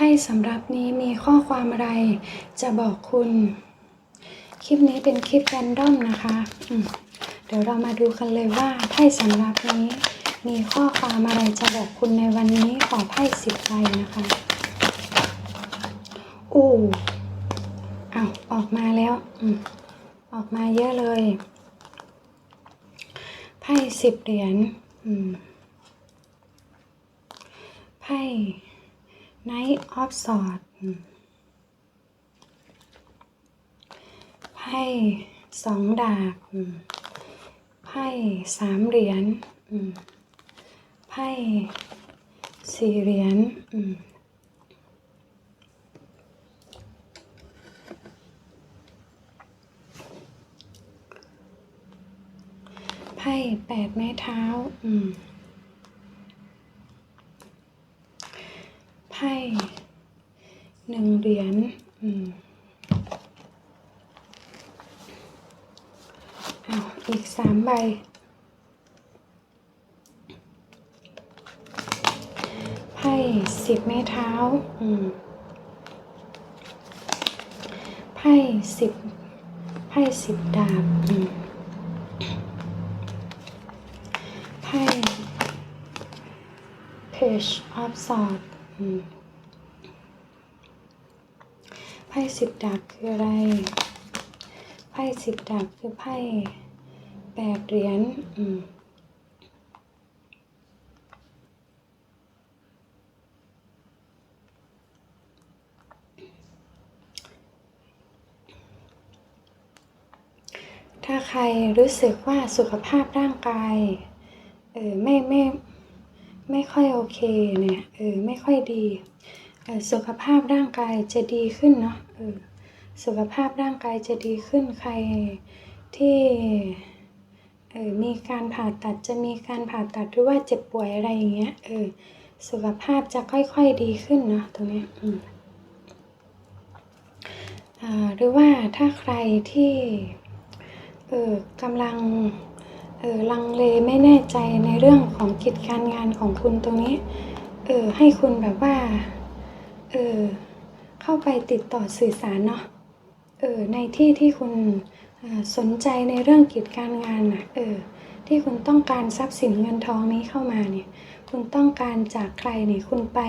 ไพ่สำหรับนี้มีข้อความอะไรจะบอกคุณ คลิปนี้เป็นคลิปแรนดอมนะคะเดี๋ยวเรามาดูกันเลยว่าไพ่สำหรับนี้ มีข้อความอะไรจะบอกคุณในวันนี้ขอไพ่สิบใบนะคะอู้อ้าวออกมาแล้วอออกมาเยอะเลยไพ่สิบเหรียญไพ่ Knight of Swords อืมไพ่สองดาบไพ่สามเหรียญไพ่สี่เหรียญไพ่แปดไม้เท้า อืม ไพ่หนึ่งเหรียญอืมเอาอีกสามใบ ไพ่สิบไม้เท้า อืมไพ่สิบไพ่สิบดาบ อืมไพ่ page of swords อืม ไพ่สิบดาบคืออะไร ไพ่สิบดาบคือไพ่แปดเหรียญอืมถ้าใครรู้สึกว่าสุขภาพร่างกายเออไม่ไม่ ไม่ค่อยโอเคเนี่ยเออไม่ค่อยดีสุขภาพร่างกายจะดีขึ้นเนาะเออสุขภาพร่างกายจะดีขึ้นใครที่เออมีการผ่าตัดจะมีการผ่าตัดหรือว่าเจ็บป่วยอะไรอย่างเงี้ยเออสุขภาพจะค่อยๆดีขึ้นเนาะตรงนี้อืมอ่าหรือว่าถ้าใครที่เออกำลัง เออลังเลไม่แน่ใจในเรื่องของกิจการงานของคุณตรงนี้ เออให้คุณแบบว่า เออเข้าไปติดต่อสื่อสารเนาะ เออในที่ที่คุณอ่าสนใจในเรื่องกิจการงานนะเออที่คุณต้องการทรัพย์สินเงินทองนี้เข้ามาเนี่ย คุณต้องการจากใครเนี่ยคุณไป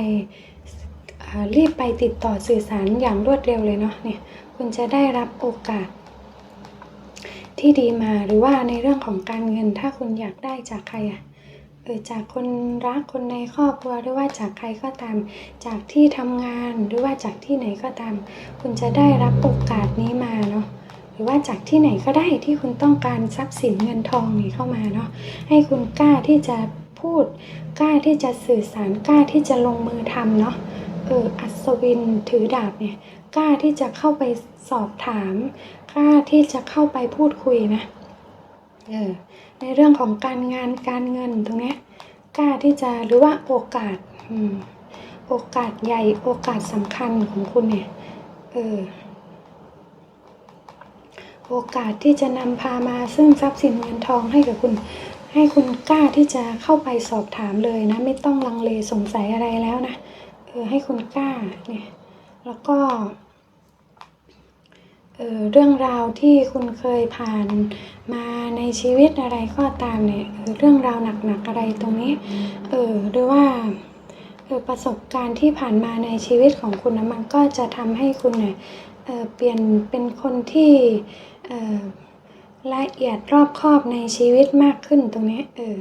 รีบไปติดต่อสื่อสารอย่างรวดเร็วเลยเนาะเนี่ย คุณจะได้รับโอกาส ที่ดีมาหรือว่าในเรื่องของการเงินถ้าคุณอยากได้จากใครอะเออจากคนรักคนในครอบครัวหรือว่าจากใครก็ตาม จากที่ทำงานหรือว่าจากที่ไหนก็ตาม คุณจะได้รับโอกาสนี้มาเนาะหรือว่าจากที่ไหนก็ได้ที่คุณต้องการทรัพย์สินเงินทองนี้เข้ามาเนาะให้คุณกล้าที่จะพูดกล้าที่จะสื่อสารกล้าที่จะลงมือทำเนาะเอออัศวินถือดาบเนี่ยกล้าที่จะเข้าไปสอบถาม กล้าที่จะเข้าไปพูดคุยนะเออในเรื่องของการงานการเงินตรงนี้กล้าที่จะหรือว่าโอกาสอืมโอกาสใหญ่โอกาสสำคัญของคุณเนี่ยเออโอกาสที่จะนำพามาซึ่งทรัพย์สินเงินทองให้กับคุณให้คุณกล้าที่จะเข้าไปสอบถามเลยนะ ไม่ต้องลังเลสงสัยอะไรแล้วนะเออให้คุณกล้าเนี่ยแล้วก็ เออเรื่องราวที่คุณเคยผ่านมาในชีวิตอะไรก็ตามเนี่ยเออเรื่องราวหนักๆอะไรตรงนี้เออหรือว่าออประสบการณ์ที่ผ่านมาในชีวิตของคุณนะมันก็จะทำให้คุณเนี่ยเออเปลี่ยนเป็นคนที่ออละเอียดรอบคอบในชีวิตมากขึ้นตรงนี้เออ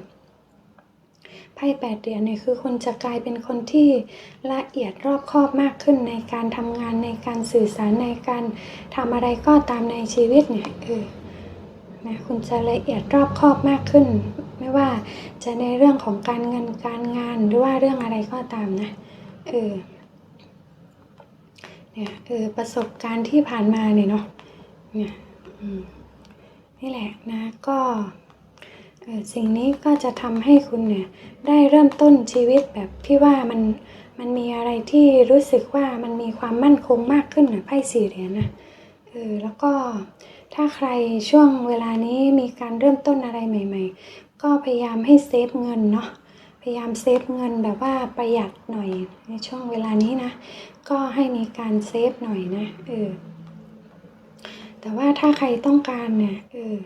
ไพ่แปดเหรียญเนี่ยคือคุณจะกลายเป็นคนที่ละเอียดรอบคอบมากขึ้นในการทำงานในการสื่อสารในการทำอะไรก็ตามในชีวิตเนี่ยเออนะคุณจะละเอียดรอบคอบมากขึ้น ไม่ว่าจะในเรื่องของการเงินการงานหรือว่าเรื่องอะไรก็ตามนะเออเนี่ยเออประสบการณ์ที่ผ่านมาเนี่ยเนาะเนี่ยนี่แหละนะก็ สิ่งนี้ก็จะทำให้คุณเนี่ยได้เริ่มต้นชีวิตแบบที่ว่ามันมันมีอะไรที่รู้สึกว่ามันมีความมั่นคงมากขึ้นนะไพ่สี่เหรียญนะเออแล้วก็ถ้าใครช่วงเวลานี้มีการเริ่มต้นอะไรใหม่ ๆ ก็พยายามให้เซฟเงินเนาะพยายามเซฟเงินแบบว่าประหยัดหน่อยในช่วงเวลานี้นะ ก็ให้มีการเซฟหน่อยนะเออแต่ว่าถ้าใครต้องการเนี่ยเออ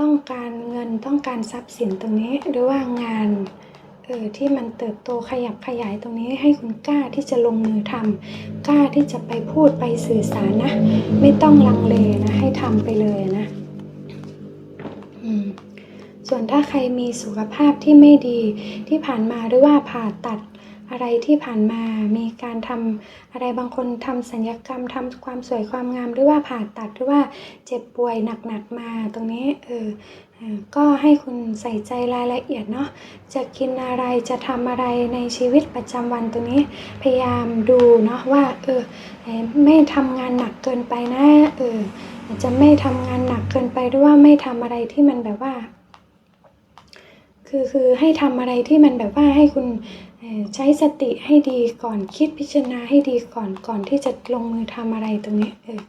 ต้องการเงินต้องการทรัพย์สินตรงนี้ หรือว่างานเออที่มันเติบโตขยับขยายตรงนี้ให้คุณกล้าที่จะลงมือทำกล้าที่จะไปพูดไปสื่อสารนะ ไม่ต้องลังเลนะให้ทำไปเลยนะส่วนถ้าใครมีสุขภาพที่ไม่ดีที่ผ่านมาหรือว่าผ่าตัด อะไรที่ผ่านมามีการทำอะไรบางคนทำสัญญกรรมทำความสวยความงามหรือว่าผ่าตัดหรือว่าเจ็บป่วยหนักๆมาตรงนี้เออเออก็ให้คุณใส่ใจรายละเอียดเนาะจะกินอะไรจะทำอะไรในชีวิตประจำวันตรงนี้ พยายามดูเนาะว่าเออไม่ทำงานหนักเกินไปนะเออจะไม่ทำงานหนักเกินไปหรือว่าไม่ทำอะไรที่มันแบบว่า คือคือให้ทำอะไรที่มันแบบว่าให้คุณ ใช้สติให้ดีก่อนคิดพิจารณาให้ดีก่อนก่อนที่จะลงมือทำอะไรตรงนี้เออ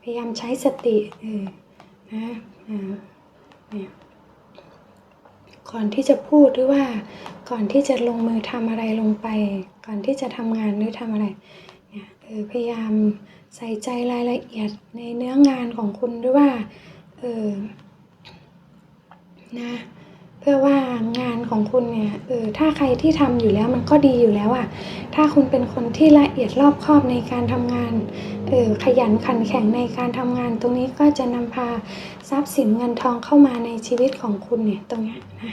พยายามใช้สติเออนะเนี่ยก่อนที่จะพูดหรือว่าก่อนที่จะลงมือทำอะไรลงไป ก่อนที่จะทำงานหรือทำอะไรเนี่ยเออพยายามใส่ใจรายละเอียดในเนื้องานของคุณด้วยว่าเออนะ พื่อว่างานของคุณเนี่ยเออถ้าใครที่ทำอยู่แล้วมันก็ดีอยู่แล้วอะถ้าคุณเป็นคนที่ละเอียดรอบคอบในการทำงานเออขยันขันแข็งในการทำงาน ตรงนี้ก็จะนำพาทรัพย์สินเงินทองเข้ามาในชีวิตของคุณเนี่ยตรงเนี้ยนะ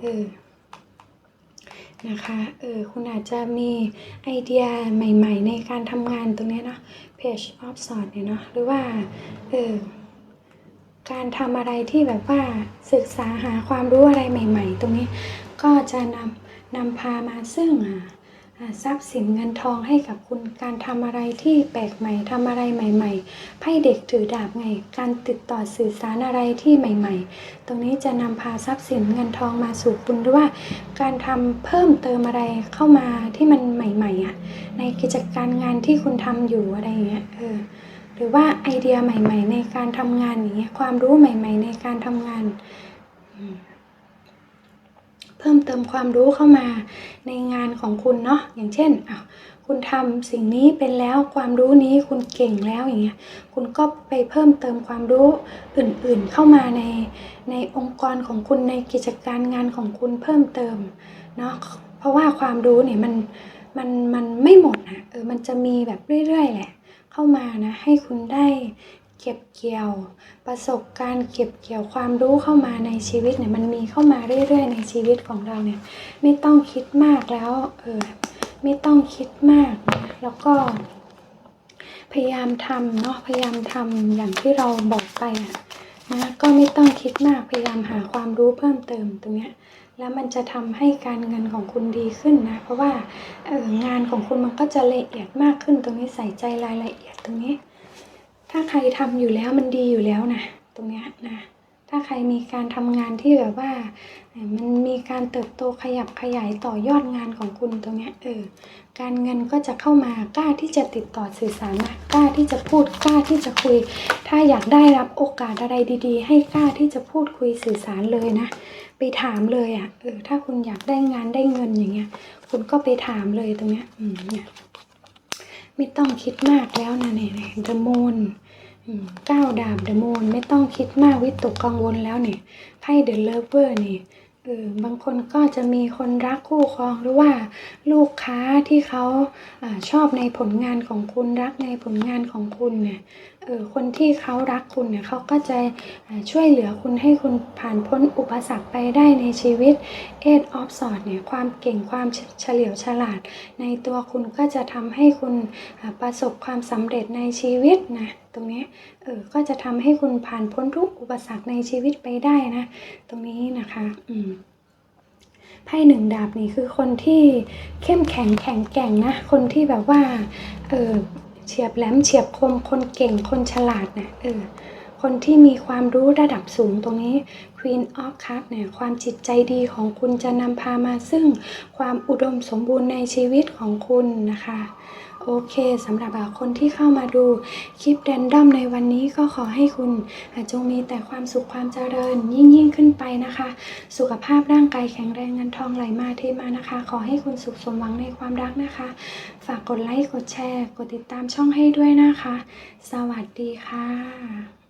เออนะคะเออคุณอาจจะมีไอเดียใหม่ ๆ ในการทำงานตรงนี้เนาะ page of swords เนี่ยเนาะหรือว่าเออ การทำอะไรที่แบบว่าศึกษาหาความรู้อะไรใหม่ ๆ ตรงนี้ก็จะนำนำพามาซึ่งทรัพย์สินเงินทองให้กับคุณการทำอะไรที่แปลกใหม่ทำอะไรใหม่ๆไพ่เด็กถือดาบไง การติดต่อสื่อสารอะไรที่ใหม่ ๆ ตรงนี้จะนำพาทรัพย์สินเงินทองมาสู่คุณหรือว่าการทำเพิ่มเติมอะไรเข้ามาที่มันใหม่ๆอะในกิจการงานที่คุณทำอยู่อะไรอย่างเงี้ยเออ หรือว่าไอเดียใหม่ ๆ ในการทำงานอย่างเงี้ยความรู้ใหม่ ๆ ในการทำงาน เพิ่มเติมความรู้เข้ามาในงานของคุณเนาะอย่างเช่นอ้าวคุณทำสิ่งนี้เป็นแล้วความรู้นี้คุณเก่งแล้วอย่างเงี้ยคุณก็ไปเพิ่มเติมความรู้อื่นๆเข้ามาในในองค์กรของคุณในกิจการงานของคุณเพิ่มเติมเนาะเพราะว่าความรู้เนี่ยมันมันมันไม่หมดนะเออมันจะมีแบบเรื่อยๆแหละ เข้ามานะ ให้คุณได้เก็บเกี่ยว ประสบการณ์เก็บเกี่ยวความรู้เข้ามาในชีวิตเนี่ยมันมีเข้ามาเรื่อยๆ ในชีวิตของเราเนี่ย ไม่ต้องคิดมากแล้วเออไม่ต้องคิดมากนะแล้วก็ พยายามทำเนาะพยายามทำอย่างที่เราบอกไปอะนะก็ไม่ต้องคิดมากพยายามหาความรู้เพิ่มเติมตรงเนี้ย แล้วมันจะทำให้การเงินของคุณดีขึ้นนะ เพราะว่าเอองานของคุณมันก็จะละเอียดมากขึ้นตรงนี้ใส่ใจรายละเอียดตรงนี้ ถ้าใครทำอยู่แล้วมันดีอยู่แล้วนะตรงเนี้ยนะ ถ้าใครมีการทำงานที่แบบว่า มันมีการเติบโตขยับขยายต่อยอดงานของคุณตรงนี้เออ การเงินก็จะเข้ามากล้าที่จะติดต่อสื่อสารนะกล้าที่จะพูดกล้าที่จะคุย ถ้าอยากได้รับโอกาสอะไรดี ๆ ให้กล้าที่จะพูดคุยสื่อสารเลยนะ ไปถามเลยอะ่ะเออถ้าคุณอยากได้งานได้เงินอย่างเงี้ย คุณก็ไปถามเลยตรงเนี้ยอืมเนี่ยไม่ต้องคิดมากแล้วนะเนี่ยเดมอน ก้าวดาบเดมอนไม่ต้องคิดมากวิตกกังวลแล้วเนี่ยไพ่เดอะเลเวอร์เนี่ยเออบางคนก็จะมีคนรักคู่ครองหรือว่าลูกค้าที่เขาอชอบในผลงานของคุณรักในผลงานของคุณเนี่ย คนที่เขารักคุณเนี่ยเขาก็จะช่วยเหลือคุณให้คุณผ่านพ้นอุปสรรคไปได้ในชีวิต Eight of Swords เนี่ยความเก่งความเฉลียวฉลาด ในตัวคุณก็จะทำให้คุณประสบความสำเร็จในชีวิตนะตรงนี้เออก็จะทำให้คุณผ่านพ้นทุกอุปสรรคในชีวิตไปได้นะ ตรงนี้นะคะอืมไพ่หนึ่งดาบนี่คือคนที่เข้มแข็งแข็งแกร่งนะ คนที่แบบว่าเออ เฉียบแหลมเฉียบคมคนเก่งคนฉลาดนะเออ คนที่มีความรู้ระดับสูงตรงนี้ Queen of Cup เนี่ยความจิตใจดีของคุณจะนำพามาซึ่งความอุดมสมบูรณ์ในชีวิตของคุณนะคะโอเคสำหรับคนที่เข้ามาดูคลิปแรนดอมในวันนี้ก็ขอให้คุณจงมีแต่ความสุขความเจริญยิ่งยิ่งขึ้นไปนะคะ สุขภาพร่างกายแข็งแรงเงินทองไหลมาเทมานะคะ ขอให้คุณสุขสมหวังในความรักนะคะ ฝากกดไลค์กดแชร์ กดติดตามช่องให้ด้วยนะคะ สวัสดีค่ะ